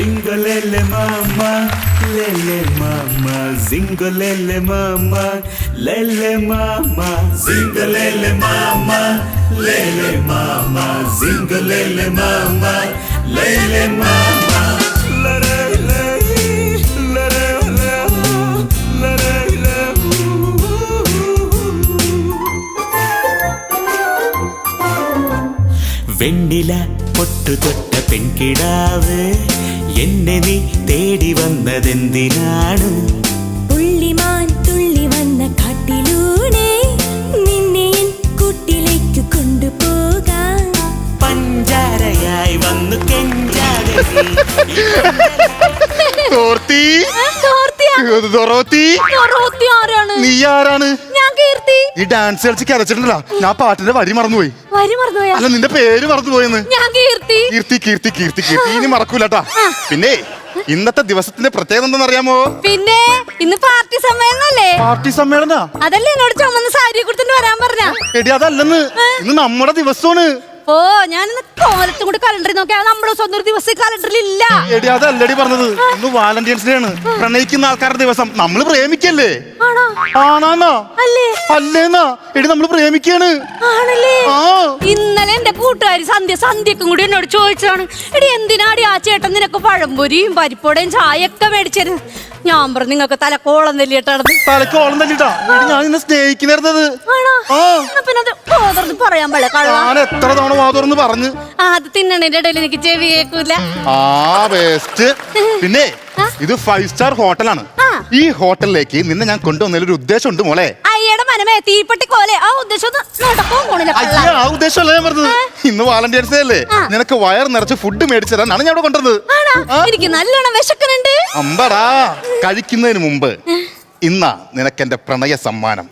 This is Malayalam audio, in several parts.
Zingalele mama, lele mama, zingalele mama, lele mama, zingalele mama, lele mama, zingalele mama, lele mama. வெண்ணில பொட்டு தொட்ட பெண் கிடாவு എന്നെ നീ തേടി വന്നതെന്തിനാണ്? പുള്ളിമാൻ തുള്ളി വന്ന കാട്ടിലൂടെ നിന്നെ എൻ കൂട്ടിലേക്ക് കൊണ്ടുപോകാം. പഞ്ചാരയായി വന്നു കെഞ്ചാതെ തോർത്തി. തോർത്തി ആരാണ്? നീ ആരാണ്? ഞാൻ കീർത്തി. ഈ ഡാൻസ് കളിച്ച് കരച്ചിട്ടുണ്ടല്ലോ. ഞാൻ പാട്ടിന്റെ വരി മറന്നുപോയി. വരി മറന്നുപോയാ? അല്ല നിന്റെ പേര് മറന്നുപോയെന്ന്. ഞാൻ കീർത്തി. കീർത്തി കീർത്തി കീർത്തി കീർത്തി. ഇനി മറക്കൂലട്ടാ പിന്നെ ഇന്നത്തെ ദിവസത്തിന്റെ പ്രത്യേകത എന്താണെന്നറിയാമോ? പിന്നെ ഇന്ന് പാർട്ടി സമ്മേളനല്ലേ? പാർട്ടി സമ്മേളന? അതല്ലേ എന്നോട് ചുമന്ന സാരി കൊടുത്തിട്ട് വരാൻ പറഞ്ഞ? എടി അതല്ലെന്ന്. ഇന്ന് നമ്മുടെ ദിവസമാണ്. ഓ ഞാൻ കോലത്തും കൂടി കലണ്ടറിൽ നോക്കിയാൽ നമ്മുടെ സ്വന്തം ഒരു ദിവസം കലണ്ടറിൽ ഇല്ല. എടി അതല്ലടി പറഞ്ഞത്. ഇന്ന് വാലന്റൈൻസ് ഡേ ആണ്. പ്രണയിക്കുന്ന ആൾക്കാരുടെ ദിവസം. നമ്മൾ പ്രേമിക്കല്ലേ? ആണാന്നോ? അല്ലേന്നാ? എടി നമ്മൾ പ്രേമിക്കാണ്. ആണല്ലേ? ഇന്നലെ എന്റെ കൂട്ടുകാരി സന്ധ്യ സന്ധ്യക്കും കൂടി എന്നോട് ചോദിച്ചതാണ് എടി എന്തിനാടി ആ ചേട്ടൻ നിനക്ക് പഴംപൊരിയും പരിപ്പോടയും ചായയൊക്കെ മേടിച്ചത്? ഞാൻ പറഞ്ഞു നിങ്ങൾക്ക് തലക്കോളം നെല്ലിട്ടാണെന്ന് തലക്ക് ഓളം തല്ലിട്ടാ? ഞാൻ ഇന്ന് സ്നേഹിക്കുന്നത് പറയാൻ ഞാൻ എത്ര തവണ വാതുറന്ന് പറഞ്ഞു. ആ, അത് തിന്നണേന്റെ ഇടയിൽ എനിക്ക് ചെവി കേൾക്കൂല ആ ബെസ്റ്റ് പിന്നെ ഇത് ഫൈവ് സ്റ്റാർ ഹോട്ടലാണ് ഈ ഹോട്ടലിലേക്ക് നിന്നെ ഞാൻ കൊണ്ടുവന്നതിൽ ഒരു ഉദ്ദേശമുണ്ട് മോളെ. മനമേ തീപ്പെട്ടി പോലെ. ആ ഉദ്ദേശം നടക്കാൻ പോണില്ല ആ ഉദ്ദേശമല്ല ഞാൻ പറഞ്ഞത്. ഇന്ന് വാലന്റൈൻസ് ഡേ അല്ലേ? നിനക്ക് വയർ നിറച്ച് ഫുഡ് മേടിച്ചു തരാനാണ് ഞാൻ ഇവിടെ കൊണ്ടുവന്നത്. ആണോ. എനിക്ക് നല്ലോണം വിശക്കുന്നുണ്ട്. അമ്പടാ കഴിക്കുന്നതിന് മുമ്പ് ഇന്നാ നിനക്ക് എന്റെ പ്രണയ സമ്മാനം.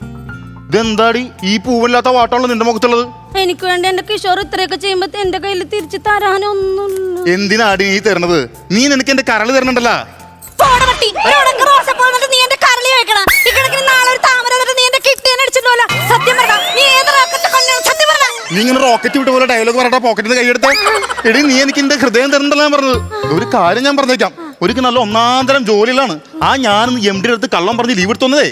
ഇതെന്താടി? ഈ പൂവില്ലാത്ത വാട്ടമുള്ള നിന്റെ മുഖത്തുള്ളത്. എനിക്ക് വേണ്ടി എന്റെ കിഷോർ ഇത്രയൊക്കെ ചെയ്യുമ്പോ എന്റെ കയ്യിൽ തിരിച്ചു തരാനൊന്നും എന്തിനാടി നീ തരണത്? നീ നിനക്ക് എന്റെ കരൾ തരണണ്ടല്ല. നീ ഇങ്ങനെ റോക്കറ്റ് വിട്ട പോലെ ഡയലോഗ് പറഞ്ഞ പോക്കറ്റിൽ നിന്ന് കൈയെടുത്ത എടി നീ എനിക്ക് എന്റെ ഹൃദയം തരണ്ടല്ല പറഞ്ഞത്? ഒരു കാര്യം ഞാൻ പറഞ്ഞേക്കാം. ഒരിക്കൽ നല്ല ഒന്നാം തരം ജോലിയിലാണ്. ആ ഞാൻ എം ഡി അടുത്ത് കള്ളം പറഞ്ഞ് ലീവ് എടുത്തോന്നതേ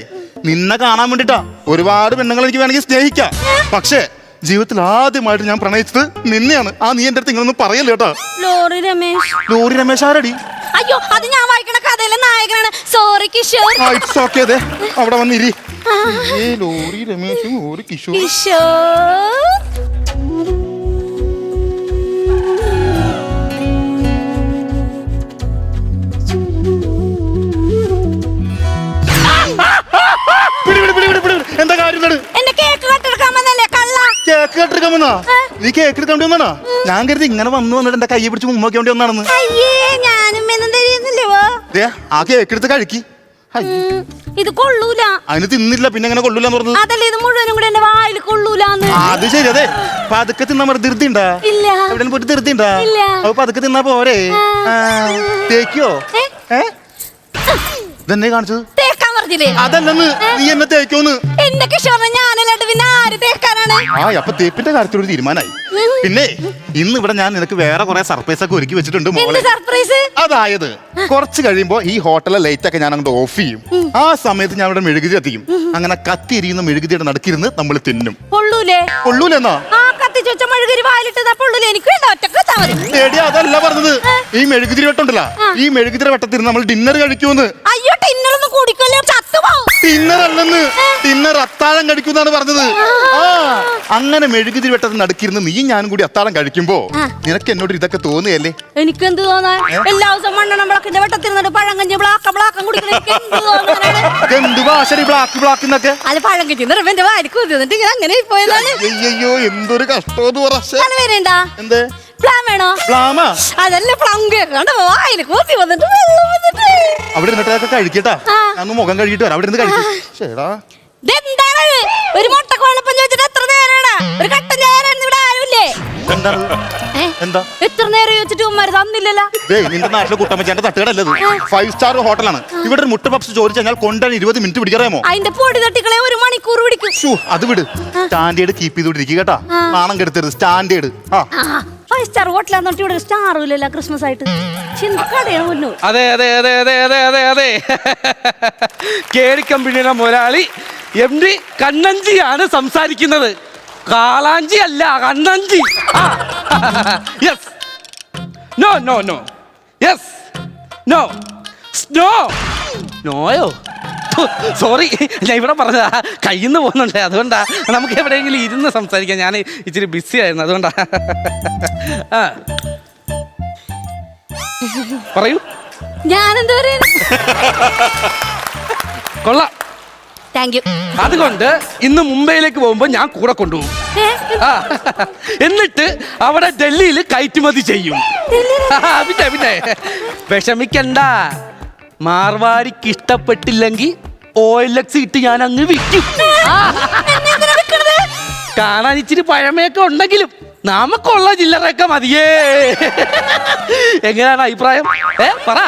നിന്നെ കാണാൻ വേണ്ടിട്ടാ. ഒരുപാട് പെണ്ണുങ്ങൾ എനിക്ക് വേണമെങ്കിൽ സ്നേഹിക്കാം. പക്ഷേ ജീവിതത്തിൽ ആദ്യമായിട്ട് ഞാൻ പ്രണയിച്ചത് നിന്നെയാണ്. ആ നീ എന്റെ അടുത്ത് ഇങ്ങനൊന്നും പറയല്ലേ കേട്ടോ? ലോറി രമേശ്. ലോറി രമേശ് ആരടി? അയ്യോ അത് ഞാൻ വായിക്കണ കഥയിലെ നായകനാണ്. സോറി കിഷോർ. അവിടെ വന്നിരി. ലോറി രമേശും ഒരു കിഷോർ കിഷോർ എന്താ കാര്യം കേക്ക് കട്ടെടുക്കാൻ വന്നല്ലേ കള്ള? കേക്ക് കെട്ടെടുക്കാൻ വന്നാ നീ കേക്ക് എടുക്കാൻ വേണ്ടി വന്നാ ഞാൻ കരുതി ഇങ്ങനെ വന്നു വന്നിട്ട് എന്റെ കൈ പിടിച്ച് മുമ്പോക്കി വേണ്ടി വന്നാണെന്ന്. അയ്യേ ഞാനും എന്നും തരുന്നില്ലവോ. ദേ, ആ കേക്ക് എടുത്ത് കഴിക്കി ഇത് കൊള്ളൂല. അതിന് തിന്നില്ല പിന്നെ എങ്ങനെ കൊള്ളൂലെന്ന് പറഞ്ഞത്? അതല്ലേ ഇത് മുഴുവനും കൂടെ എന്റെ വായിൽ കൊള്ളൂലാന്ന്. ആ, അത് ശരി അതെ. പതുക്കെ തിന്നാ മതി ധൃതി ഉണ്ടാ? ഇല്ല. എവിടെ പോയിട്ട് ധൃതി ഉണ്ടാ? ഇല്ല. അപ്പൊ പതുക്കെ തിന്നാ പോരെ. ആ, തേക്കോ ഏ? ഏ? ഇതെന്നെ കാണിച്ചത്? തേക്കാൻ പറഞ്ഞില്ലേ? അതല്ലെന്ന് നീ എന്നെ തേക്കോന്ന്. എന്റെ കിഷോറിനെ ഞാനല്ലാണ്ട് പിന്നെ ആര് തേക്കാനാണ്? ആ അപ്പൊ തേപ്പിന്റെ കാര്യത്തിൽ ഒരു തീരുമാനമായി. പിന്നെ ഇന്ന് ഇവിടെ ഞാൻ നിനക്ക് വേറെ കുറെ സർപ്രൈസ് ഒക്കെ ഒരുക്കി വെച്ചിട്ടുണ്ട് എന്ത് മോളെ സർപ്രൈസ് അതായത് കുറച്ച് കഴിയുമ്പോ ഈ ഹോട്ടലിലെ ലൈറ്റ് ഒക്കെ ഞാൻ അങ്ങോട്ട് ഓഫ് ചെയ്യും ആ സമയത്ത് ഞാൻ ഇവിടെ മെഴുകുതി കത്തിക്കും. അങ്ങനെ കത്തിയിരിക്കുന്ന മെഴുകുതിയുടെ നടക്കിരുന്ന് നമ്മൾ തിന്നും. പൊള്ളൂലേ? കൊള്ളൂലെന്നാ ആ കത്തിച്ച് വെച്ച മെഴുകുരി വായിലിട്ടതാ പൊള്ളൂലേ? എനിക്ക് വേണ്ട ഒറ്റയ്ക്ക് വെച്ചാ മതി. എടി അതല്ല പറഞ്ഞത്. ഈ മെഴുകുതിരി വെട്ടുണ്ടല്ല. ഈ മെഴുകുതിരി വെട്ടത്തിരുന്ന് നമ്മൾ ഡിന്നർ കഴിക്കൂന്ന് അയ്യോ ടിന്നലൊന്നും കുടിക്കല്ലേ ചത്തുപോവും ഡിന്നർ തിന്നർ അത്താഴം കഴിക്കുന്നാണ് പറഞ്ഞത്. ആ അങ്ങനെ മെഴുകുതിരി വെട്ടത്തിന് നടുക്കിരുന്ന് നീ ഞാനും കൂടി അത്താഴം കഴിക്കുമ്പോ നിനക്ക് എന്നോട് ഇതൊക്കെ തോന്നുകയല്ലേ? എനിക്കെന്ത് തോന്നാൻ? എല്ലാ ദിവസവും മണ്ണെണ്ണം വിളക്കിന്റെ വെട്ടത്തിരുന്നിട്ട് പഴങ്കഞ്ഞി ബ്ലാക്ക ബ്ലാക്കം എനിക്ക് എന്ത് എന്ത് ബ്ലാക്ക് എന്നൊക്കെ അത് പഴങ്കഞ്ഞി നിറവ് എന്റെ വായിൽ കുതിർന്നിട്ട് ഇങ്ങനെ അങ്ങനെ പോയതാണ് അയ്യോ എന്തൊരു കഷ്ടം എന്ത്? പ്ലാൻ വേണോ? അതല്ല പ്ലങ്ക് വായിൽ കൂത്തി വന്നിട്ട് വെള്ളം വന്നിട്ട്. അവിടെ ഇരുന്നിട്ടൊക്കെ കഴിക്കട്ടാ. ഞാൻ മുഖം കഴുകിട്ട് വരാം. അവിടെ ഇരുന്ന് കഴിക്കും. ചേടാ ഇതെന്താണത് ഒരു മുട്ട കുഴപ്പം ചോദിച്ചിട്ട് എത്ര നേരാണ്? ഒരു കട്ടൻ നേരം ഇവിടെ ആരുമില്ലേ? എന്താ? എത്ര നേരം ചോദിച്ചിട്ട് ഉമ്മാര് തന്നില്ലല്ലോ? നിന്റെ നാട്ടിലെ കുട്ടമ്മച്ചാന്റെ തട്ടുകടല്ലത് ഫൈവ് സ്റ്റാർ ഹോട്ടലാണ്. ഇവിടെ ഒരു മുട്ട പപ്സ് ചോദിച്ചു കഴിഞ്ഞാൽ കൊണ്ടുവരാൻ ഇരുപത് മിനിറ്റ് പിടിക്കറിയാമോ? അതിന്റെ പൊടി തട്ടിക്കളെ ഒരു മണിക്കൂർ പിടിക്കും. അത് വിട്. സ്റ്റാൻഡേർഡ് കീപ്പ് ചെയ്തോണ്ടിരിക്കുക കേട്ടാ. നാണം കെടുത്തരുത്. സ്റ്റാൻഡേർഡ് ആ, ഫൈവ് സ്റ്റാർ ക്രിസ്മസ് ആയിട്ട്. ചിന്ത കടയാണ് അതെ അതെ അതെ അതെ അതെ അതെ അതെ. എം ഡി കണ്ണഞ്ചിയാണ് സംസാരിക്കുന്നത്. കാളാഞ്ചി അല്ല Kannanchi. Yes no no no yes no snow നോയോ sorry ഞാൻ ഇവിടെ പറഞ്ഞതാ. കയ്യിൽ നിന്ന് പോകുന്നുണ്ട്. അതുകൊണ്ടാ നമുക്ക് എവിടെയെങ്കിലും ഇരുന്ന് സംസാരിക്കാം. ഞാൻ ഇച്ചിരി ബിസി ആയിരുന്നു. അതുകൊണ്ടാ. ആ. പറയൂ. ഞാനെന്താ കൊള്ളാം. താങ്ക് യു അതുകൊണ്ട് ഇന്ന് മുംബൈയിലേക്ക് പോകുമ്പോൾ ഞാൻ കൂടെ കൊണ്ടുപോകും. ആ. എന്നിട്ട് അവിടെ ഡൽഹിയിൽ കയറ്റുമതി ചെയ്യും. ആ, പിന്നെ പിന്നെ. വിഷമിക്കണ്ട. മാർവാരിക്ക് ഇഷ്ടപ്പെട്ടില്ലെങ്കിൽ ഓയിലക്സ് ഇട്ട് ഞാൻ അങ്ങ് വിൽക്കും. കാണാൻ ഇച്ചിരി പഴമയൊക്കെ ഉണ്ടെങ്കിലും നമുക്കുള്ള ചില്ലറയൊക്കെ മതിയേ. എങ്ങനെയാണ് അഭിപ്രായം? ഏ പറ.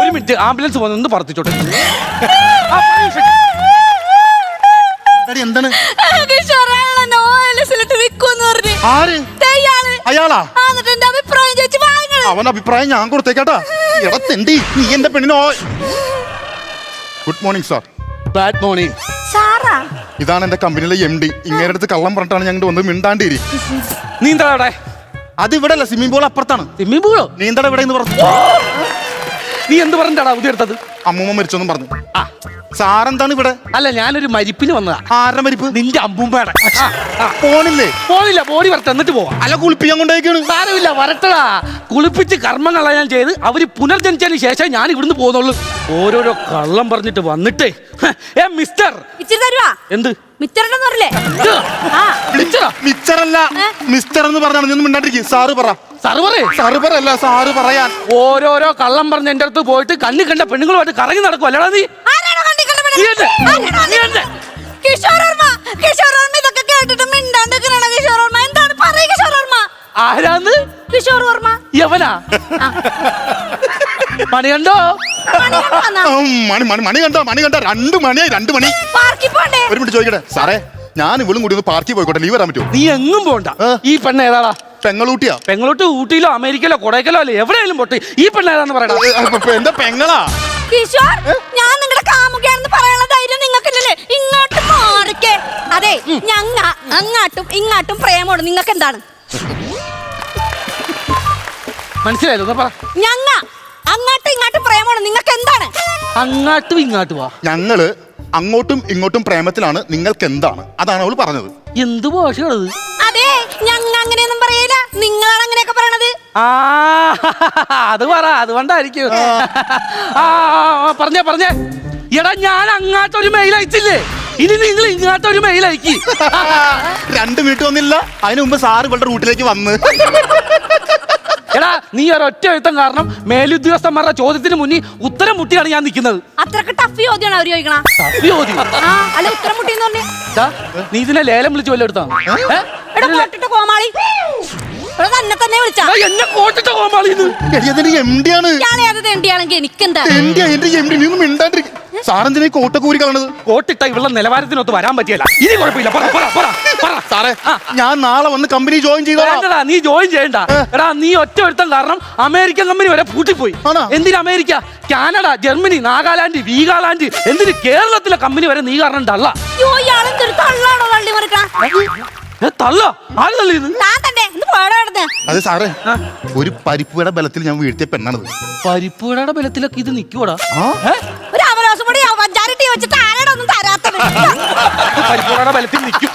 ഒരു മിനിറ്റ് ആംബുലൻസ് വന്ന് ഒന്ന് പറത്തിച്ചോട്ടെ. എന്താണ്? ആര്. അയാളാ? എന്നിട്ട് അഭിപ്രായം ചേച്ചി വാങ്ങണം അവൻ അഭിപ്രായം ഞാൻ കൊടുത്തേക്കാട്ടാ. എടാ തെണ്ടി നീ എന്റെ പെണ്ണിനോ? Good morning sir bad morning Sarah. ഇതാണ് എന്റെ കമ്പനിയിലെ എം ഡി ഇങ്ങനെ അടുത്ത് കള്ളം പറഞ്ഞിട്ടാണ് ഞങ്ങൾ വന്ന് മിണ്ടാണ്ടിരി. നീ എന്താ അത് ഇവിടെ അല്ല സ്വിമ്മിംഗ് പൂൾ അപ്പുറത്താണ് സ്വിമ്മിംഗ് പൂളോ നീന്തട ഇവിടെ എന്ന് പറഞ്ഞു നീ എന്ത് പറഞ്ഞാടാ പുതിയ എടുത്തത്? അമ്മൂമ്മ മരിച്ചൊന്നും പറഞ്ഞു. ആ. സാറെന്താണ് ഇവിടെ? അല്ല ഞാനൊരു മരിപ്പിന് വന്നതാ. ആരുടെ മരിപ്പ്? നിന്റെ ആ. പോണില്ലേ? പോണില്ല ബോഡി വരട്ടെ എന്നിട്ട് പോവാ. അല്ല കുളിപ്പിക്കാൻ കൊണ്ടേക്കാണ് സാരമില്ല വരട്ടടാ. കുളിപ്പിച്ച് കർമ്മങ്ങളാ ഞാൻ ചെയ്ത്. അവർ പുനർജനിച്ചതിന് ശേഷം ഞാൻ ഇവിടുന്ന് പോകുന്നുള്ളൂ. ഓരോരോ കള്ളം പറഞ്ഞിട്ട് വന്നിട്ടേ. ഏ മിസ്റ്റർ. ഇച്ചിരി തരുവാ എന്ത്? മിച്ചറല്ല മിസ്റ്റർ എന്ന് പറഞ്ഞാണ്. നീ മിണ്ടാണ്ടിരിക്കും. സാറ് പറ. സാറ് പറയാൻ. ഓരോരോ കള്ളം പറഞ്ഞ എന്റെ അടുത്ത് പോയിട്ട് കണ്ണി കണ്ട പെണ്ണുങ്ങളുമായിട്ട് കറങ്ങി നടക്കും അല്ലടാ നീ ആരാന്ന്? കിഷോർ വർമ്മ. യവനാ? മണി കണ്ടോ? മണി? മണി മണി മണി കണ്ടോ? മണി കണ്ടോ? രണ്ട് മണിയായി രണ്ട് മണി. ഒരു മിനിറ്റ് ചോദിക്കട്ടെ. സാറേ ഞാൻ ഇവളും കൂടി ഒന്ന് പാർക്കിൽ പോയിക്കോട്ടെ. ലീവ് വരാൻ പറ്റുമോ? നീ എങ്ങും പോണ്ട. ഈ പെണ്ണ് ഏതാടാ? പെങ്ങളൂട്ടിയാ? പെങ്ങളൂട്ടി ഊട്ടിയിലോ അമേരിക്കയിലോ കൊടൈക്കലോ അല്ലേ? എവിടെയായാലും പൊട്ടി. ഈ പെണ്ണ് ഏതാന്ന് പറയടാ? എന്താ എന്റെ പെങ്ങളാ? കിഷോർ ഞാൻ നിങ്ങളുടെ കാമുകയാണെന്ന് പറയാനുള്ള ധൈര്യം നിങ്ങൾക്കില്ലല്ലേ? ഇങ്ങോട്ട് മാറിക്കേ. അതെ ഞങ്ങ അങ്ങാട്ടും ഇങ്ങാട്ടും പ്രേമോട് നിങ്ങൾക്ക് എന്താണ് മനസ്സിലായല്ലോ പറ. ഞങ്ങ അങ്ങാട്ടും ഇങ്ങാട്ടും പ്രേമോട് നിങ്ങൾക്ക് എന്താണ് അങ്ങാട്ടും ഇങ്ങാട്ടും വാ. ഞങ്ങൾ അങ്ങോട്ടും ഇങ്ങോട്ടും പ്രേമത്തിലാണ് നിങ്ങൾക്ക് എന്താണ് അതാണ് അവൾ പറഞ്ഞത്. എന്ത് ഭാഷയാണത്? അതെ അങ്ങനെയൊന്നും പറയില്ല നിങ്ങളാണ് അങ്ങനെയൊക്കെ പറയണത്. ആ അത് പറ അതുകൊണ്ടായിരിക്കും ആ. ആ, പറഞ്ഞേ പറഞ്ഞേ. എടാ ഞാൻ മെയിൽ അയച്ചില്ലേ? ഇനി നിങ്ങൾ ഇങ്ങാട്ടൊരു മെയിൽ അയക്കി. രണ്ട് വീട്ടൊന്നില്ല വന്നില്ല. അതിനു മുമ്പ് സാറ് ഇവളുടെ റൂട്ടിലേക്ക് വന്ന്. നീ ഒരൊറ്റ എഴുത്തം കാരണം മേലുദ്യോഗസ്ഥന്മാരുടെ ചോദ്യത്തിന് മുന്നിൽ ഉത്തരം മുട്ടിയാണ് ഞാൻ നിൽക്കുന്നത്. അത്രയ്ക്ക് ടഫ് ചോദ്യമാണ് അവർ ചോദിക്കണ. ചോദ്യം? ആ അല്ല ഉത്തരം മുട്ടിന്ന് പറഞ്ഞേ. ദാ, നീ ഇതിനെ ലേലം വിളിച്ച് വല്ല എടുത്താ? എടാ പോട്ടിട്ട് കോമാളി. എടാ തന്നെ തന്നെ വിളിച്ചാ. എന്നെ കോട്ടിട്ട എടി എം ഡി ആണ്. ഇയാളെ അത് തേണ്ടിയാണെങ്കിൽ എനിക്കെന്താ? എം ഡി എന്റെ എം ഡി നീ ഒന്നും മിണ്ടാണ്ടിരിക്കും. സാറെന്തിനാ ഈ കോട്ടൊക്കെ കളണത് കോട്ടിട്ട ഇവളുടെ നിലവാരത്തിനൊത്ത് വരാൻ പറ്റിയല്ല. ഇനി കുഴപ്പമില്ല. പറ പറ പറ പറ. ഞാൻ നാളെ വന്ന് കമ്പനി ജോയിൻ ചെയ്തോളാം. വേണ്ടടാ നീ ജോയിൻ ചെയ്യണ്ട. എടാ നീ ഒറ്റ ഒരുത്തം കാരണം അമേരിക്കൻ കമ്പനി വരെ പൂട്ടിപ്പോയി. ആണോ? എന്തിന് അമേരിക്ക? കാനഡ ജർമ്മനി നാഗാലാൻഡ് വീഗാലാൻഡ് എന്തിന് കേരളത്തിലെ കമ്പനി വരെ നീ കാരണം തള്ള. യോ ഇയാളെന്തൊരു തള്ളാണോ തള്ളി മറിക്കണ? ഏ, തള്ള? ആര് തള്ളിയത് താൻ തന്നെ. ഒന്ന് പോടാ അവിടുന്ന് അതെ സാറേ ഒരു പരിപ്പുവട ബലത്തിൽ ഞാൻ വീഴ്ത്തിയ പെണ്ണാണത്. പരിപ്പുവടയുടെ ബലത്തിലൊക്കെ ഇത് നിൽക്കുവടാ ആ? ഒരു അവരോസം കൂടി പഞ്ചാരട്ടി വെച്ചിട്ട് ആരോടൊന്നും തരാത്തത്. പരിപ്പുവടയുടെ ബലത്തിൽ നിൽക്കും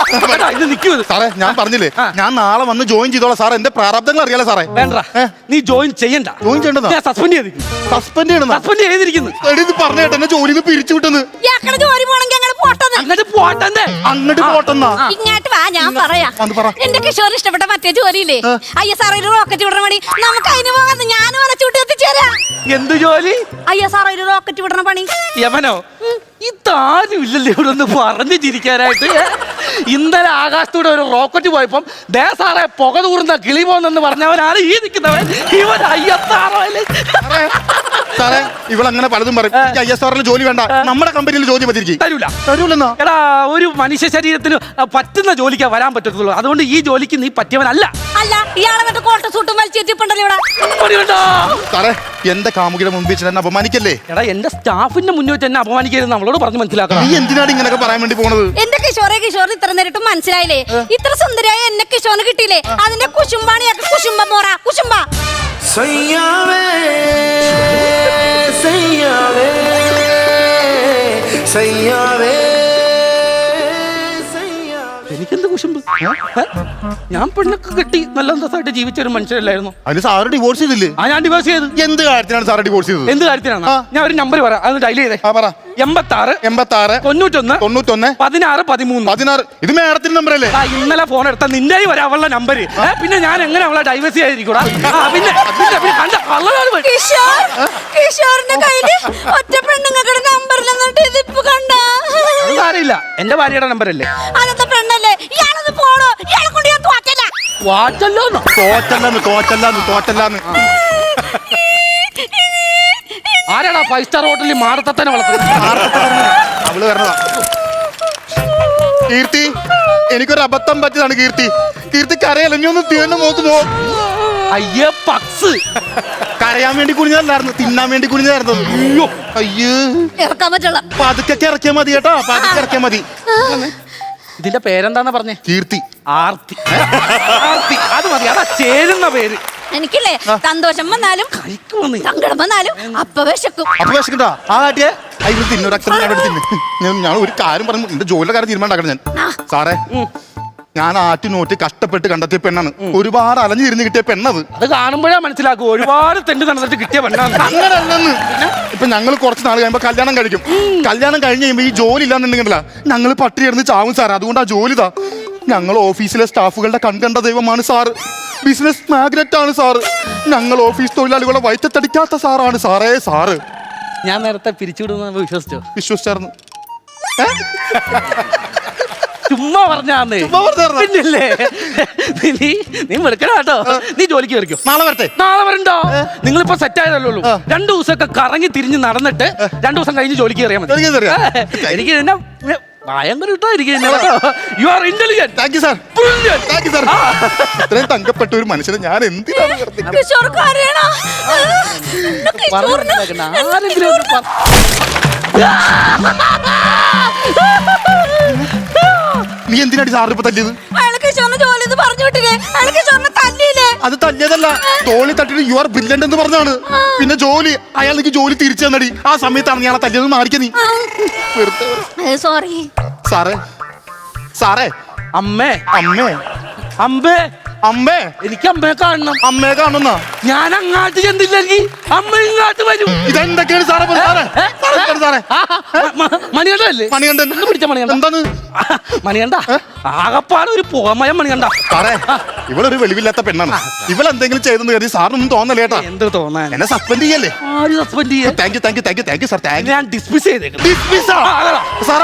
ഇത് നിൽക്കൂ ഇത് സാറേ ഞാൻ പറഞ്ഞില്ലേ? ഞാൻ നാളെ വന്ന് ജോയിൻ ചെയ്തോളാം. സാറേ എന്റെ പ്രാരാബ്ദങ്ങൾ അറിയാലോ സാറേ. വേണ്ട. നീ ജോയിൻ ചെയ്യണ്ട. ജോയിൻ ചെയ്യണ്ടതാ? ഞാൻ സസ്പെൻഡ് സസ്പെൻഡ് ചെയ്യണം സസ്പെൻഡ് ചെയ്തിരിക്കുന്നു. എടി ഇത് എന്നെ ജോലിന്ന് പിരിച്ചു വിട്ടെന്ന്. ജോലി പോണെങ്കിൽ അങ്ങനെ പോട്ടെന്ന്. അങ്ങോട്ട് പോട്ടെന്ന്. അങ്ങോട്ട് പോട്ടെന്നാ? ഇങ്ങോട്ട് വാ ഞാൻ പറയാ. എന്റെ കിഷോർ ഇഷ്ടപ്പെട്ട മറ്റേ ജോലിയില്ലേ? അയ്യ സാറേ ഒരു റോക്കറ്റ് വിടണ പണി. നമുക്ക് അതിന് പോകാന്ന്. ഞാൻ എത്തിച്ചേരാ എന്ത് ജോലി? അയ്യ സാറേ ഒരു റോക്കറ്റ് വിടണ പണി. യമനോ ഇതാരും ഇല്ലല്ലോ ഇവിടെ ഒന്ന് പറഞ്ഞു ചിരിക്കാനായിട്ട്? ഇന്നലെ ആകാശത്തൂടെ ഒരു റോക്കറ്റ് പോയപ്പം ദേ സാറേ പുക തൂർന്ന കിളി പോന്നെന്ന് പറഞ്ഞവനാണ് ഈ നിൽക്കുന്നവൻ. ഇവൻ അയ്യത്താറല്ലേ സാറേ, ഇവളങ്ങനെ പലതും പറയും. ഐ എസ് ആറിൽ ജോലി വേണ്ട. നമ്മുടെ കമ്പനിയിൽ ജോലി മതിരിക്കും തരൂല. തരൂലെന്നാ? എടാ ഒരു മനുഷ്യ ശരീരത്തിന് പറ്റുന്ന ജോലിക്ക് വരാൻ പറ്റത്തുള്ളൂ. അതുകൊണ്ട് ഈ ജോലിക്ക് നീ പറ്റിയവനല്ല. അല്ല ഇയാളെ കോട്ട സൂട്ടും വലിച്ചെത്തിപ്പുണ്ടല്ലോ ഇവിടെ? സാറേ എന്റെ കാമുകിയുടെ മുമ്പിൽ വെച്ച് എന്നെ അപമാനിക്കല്ലേ? എടാ എന്റെ സ്റ്റാഫിന്റെ മുന്നിൽ വെച്ച് എന്നെ അപമാനിക്കരുത് നമ്മളോട് പറഞ്ഞു മനസ്സിലാക്കണം. നീ എന്തിനാണ് ഇങ്ങനെയൊക്കെ പറയാൻ വേണ്ടി പോണത്? എന്റെ കിഷോറെ കിഷോർ ഇത്ര നേരിട്ട് മനസ്സിലായില്ലേ? ഇത്ര സുന്ദരിയായ എന്നെ കിഷോറിന് കിട്ടിയില്ലേ? അതിന്റെ കുശുംബാണ് കുശുംബ മോറ കുശുംബ. സയ്യാവേ സയ്യാവേ സയ്യാവേ. എനിക്കെന്ത് കുശുമ്പ്? ഞാൻ പെണ്ണൊക്കെ കെട്ടി നല്ല അന്തസ്സായിട്ട് ജീവിച്ച ഒരു മനുഷ്യരല്ലായിരുന്നു. അതിന് സാറ് ഡിവോഴ്സ് ചെയ്തില്ലേ? ആ ഞാൻ ഡിവോഴ്സ് ചെയ്ത്. എന്ത് കാര്യത്തിനാണ് സാറ് ഡിവോഴ്സ് ചെയ്തത്? എന്ത് കാര്യത്തിനാണ്? ഞാൻ ഒരു നമ്പർ പറയാം അത് ഡയൽ ചെയ്തേ. ആ പറ. എൺപത്തി ആറ് എൺപത്തി ആറ് തൊണ്ണൂറ്റൊന്ന് തൊണ്ണൂറ്റൊന്ന് പതിനാറ് പതിമൂന്ന്. പതിനാറ്. ഇത് മേഡത്തിന്റെ നമ്പർ അല്ലേ? ആ, ഇന്നലെ ഫോൺ എടുത്ത നിന്റെ വരെ അവളുടെ നമ്പർ പിന്നെ ഞാൻ എങ്ങനെ അവളെ ഡൈവേഴ്സ് ചെയ്യാതിരിക്കൂടാ? ആ, പിന്നെ പിന്നെ പിന്നെ കണ്ട കള്ളനാണ് പോയി. കിഷോർ കിഷോറിന്റെ കയ്യിൽ ഒറ്റ പെണ്ണുങ്ങളുടെ നമ്പറിൽ എന്നിട്ട് ഇതിപ്പോ കണ്ട? സാരമില്ല എന്റെ ഭാര്യയുടെ നമ്പർ അല്ലേ അതത്തെ പെണ്ണല്ലേ? ഇയാളൊന്ന് പോണോ ഇയാളെ കൊണ്ട് ഞാൻ തോറ്റല്ല. വാച്ചല്ലോ തോറ്റല്ലാന്ന് തോറ്റല്ലാന്ന് തോറ്റല്ലാന്ന്. ആരാടാ ഫൈവ് സ്റ്റാർ ഹോട്ടലിൽ മാടത്തന്നെ വളർത്തുന്നത്? അവൾ വരണതാ. കീർത്തി എനിക്കൊരു അബദ്ധം പറ്റിയതാണ് കീർത്തി. കീർത്തിക്ക് അറിയാലോ ഇനി ഒന്ന് തീർന്നു നോക്കുമോ അയ്യേ പക്സ്. കരയാൻ വേണ്ടി കുനിഞ്ഞതല്ലായിരുന്നു തിന്നാൻ വേണ്ടി കുനിഞ്ഞതായിരുന്നു. അയ്യോ അയ്യോ. ഇറക്കാൻ പറ്റുള്ള പതുക്കെ ഇറക്കിയാ മതി കേട്ടോ പതുക്കെ ഇറക്കിയാ മതി. ഇതിന്റെ പേരെന്താന്ന് പറഞ്ഞേ? കീർത്തി. ആർത്തി. ആർത്തി. അത് മതി അതാ ചേരുന്ന പേര്. എനിക്കില്ലേ സന്തോഷം വന്നാലും സങ്കടം വന്നാലും അപ്പ വിശക്കും. അപ്പൊ വിശക്കണ്ടാ ആ കാട്ടിയെ അതിന് തിന്നൊരു അക്ഷരം ഞാൻ എടുത്ത് ഞാൻ ഞാൻ ഒരു കാര്യം പറഞ്ഞു എന്റെ ജോലിയുടെ കാര്യം തീരുമാനം ഞാൻ. സാറേ ഞാൻ ആറ്റുനോറ്റ് കഷ്ടപ്പെട്ട് കണ്ടെത്തിയ പെണ്ണാണ്. ഒരുപാട് അലഞ്ഞിരുന്ന് കിട്ടിയ പെണ്ണത്. അത് കാണുമ്പോഴേ മനസ്സിലാക്കും ഒരുപാട് തെണ്ട് നടന്നിട്ട് കിട്ടിയ പെണ്ണാണ്. അങ്ങനല്ലെന്ന്. ഇപ്പൊ ഞങ്ങൾ കുറച്ച് നാൾ കഴിയുമ്പോ കല്യാണം കഴിക്കും. കല്യാണം കഴിഞ്ഞ് കഴിയുമ്പോ ഈ ജോലി ഇല്ലാന്നുണ്ടെങ്കിലല്ല ഞങ്ങൾ പട്ടി ഇടുന്ന് ചാവും സാർ അതുകൊണ്ട് ആ ജോലി താ ഞങ്ങൾ ഓഫീസിലെ സ്റ്റാഫുകളുടെ കണ്ടണ്ട ദൈവമാണ് സാറ് ബിസിനസ് മാഗ്നറ്റ് ആണ് സാറ് ഞങ്ങൾ ഓഫീസ് തൊഴിലാളികളെ വയറ്റത്തടിക്കാത്ത സാറാണ് സാറേ സാറ്. ഞാൻ നേരത്തെ പിരിച്ചുവിടുന്ന വിശ്വസിച്ചോ? വിശ്വസിച്ചായിരുന്നു. ചുമ്മാ പറഞ്ഞാന്നേ. ചുമ്മാ പറഞ്ഞതാ. പിന്നില്ലേ? നീ നീ വെറുക്കണ കേട്ടോ. നീ ജോലിക്ക് വരയ്ക്കും നാളെ വരട്ടെ. നാളെ വരണ്ടോ? നിങ്ങളിപ്പോ സെറ്റ് ആയതല്ലേ ആ. രണ്ടു ദിവസമൊക്കെ കറങ്ങി തിരിഞ്ഞ് നടന്നിട്ട് രണ്ടു ദിവസം കഴിഞ്ഞ് ജോലിക്ക് കയറിയാൽ മതി. ജോലിക്ക് കയറിയാ? ഏ, എനിക്ക് എന്നെ ഭയങ്കര ഇട്ടോ എനിക്ക് you are intelligent thank you sir thank you sir ഇത്രയും തങ്കപ്പെട്ട ഒരു മനുഷ്യനെ ഞാൻ എന്തിനാണ് വെറുതെ ഇങ്ങനെ- കിഷോർ കരയണ കിഷോറിന് ആരെങ്കിലും ഒന്ന് പറ- നീ എന്തിനാണ് ഇപ്പൊ തല്ലിയത്? ജോലി എന്ന് പറഞ്ഞു വിട്ടില്ലേ? കിഷോറിനെ തല്ലിയില്ലേ? അത് തല്ലിയതല്ല. തോളി തട്ടിട്ട് യു ആർ ബ്രില്യന്റ് എന്ന് പറഞ്ഞാണ്. പിന്നെ ജോലി. അയാൾ എനിക്ക് ജോലി തിരിച്ചു തന്നടി. ആ സമയത്താണ് ഞാൻ തല്ലിയത് മാറിക്ക നീ. വെറുതെ സോറി സാറേ. സാറേ. അമ്മേ. അമ്മേ. അമ്പേ. അമ്മേ. എനിക്ക് അമ്മയെ കാണണം. അമ്മയെ കാണുന്ന. ഞാൻ അങ്ങാട്ട് ചെന്നില്ലെങ്കിൽ അമ്മ ഇങ്ങാട്ട് വരും. ഇതെന്തൊക്കെയാണ് സാറേ? സാറേ? സാറേ, സാറേ. മണികണ്ടല്ലേ മണികണ്ഠൻ. ഒന്ന് പിടിച്ച മണികണ്ഠ. എന്താണ്? മണികണ്ട ആകപ്പാട് ഒരു പുകമയം മണികണ്ട സാറേ ഇവളൊരു വെളിവില്ലാത്ത പെണ്ണാണ്. ഇവളെന്തെങ്കിലും ചെയ്തെന്ന് കരുതി സാറിനൊന്നും തോന്നല്ലേ എന്ത് തോന്നാൻ? എന്നെ സസ്പെൻഡ് ചെയ്യല്ലേ? ആര് സസ്പെൻഡ് ചെയ്യാൻ thank you thank you thank you thank you sir thank ഞാൻ ഡിസ്മിസ്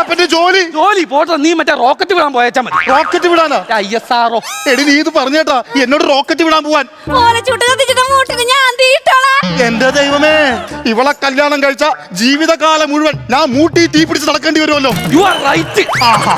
അപ്പൊ എന്റെ ജോലി? ജോലി പോട്ടെ നീ മറ്റേ റോക്കറ്റ് വിടാൻ പോയച്ചാ മതി. റോക്കറ്റ് വിടാനോ? ഐ എസ് ആറോ എടി നീ ഇത് പറഞ്ഞേട്ടാ എന്നോട് റോക്കറ്റ് വിടാൻ പോവാൻ. എന്റെ ദൈവമേ ഇവളെ കല്യാണം കഴിച്ച ജീവിതകാലം മുഴുവൻ ഞാൻ മൂട്ടി തീ പിടിച്ച് നടക്കേണ്ടി വരുമല്ലോ. You are right Aaha.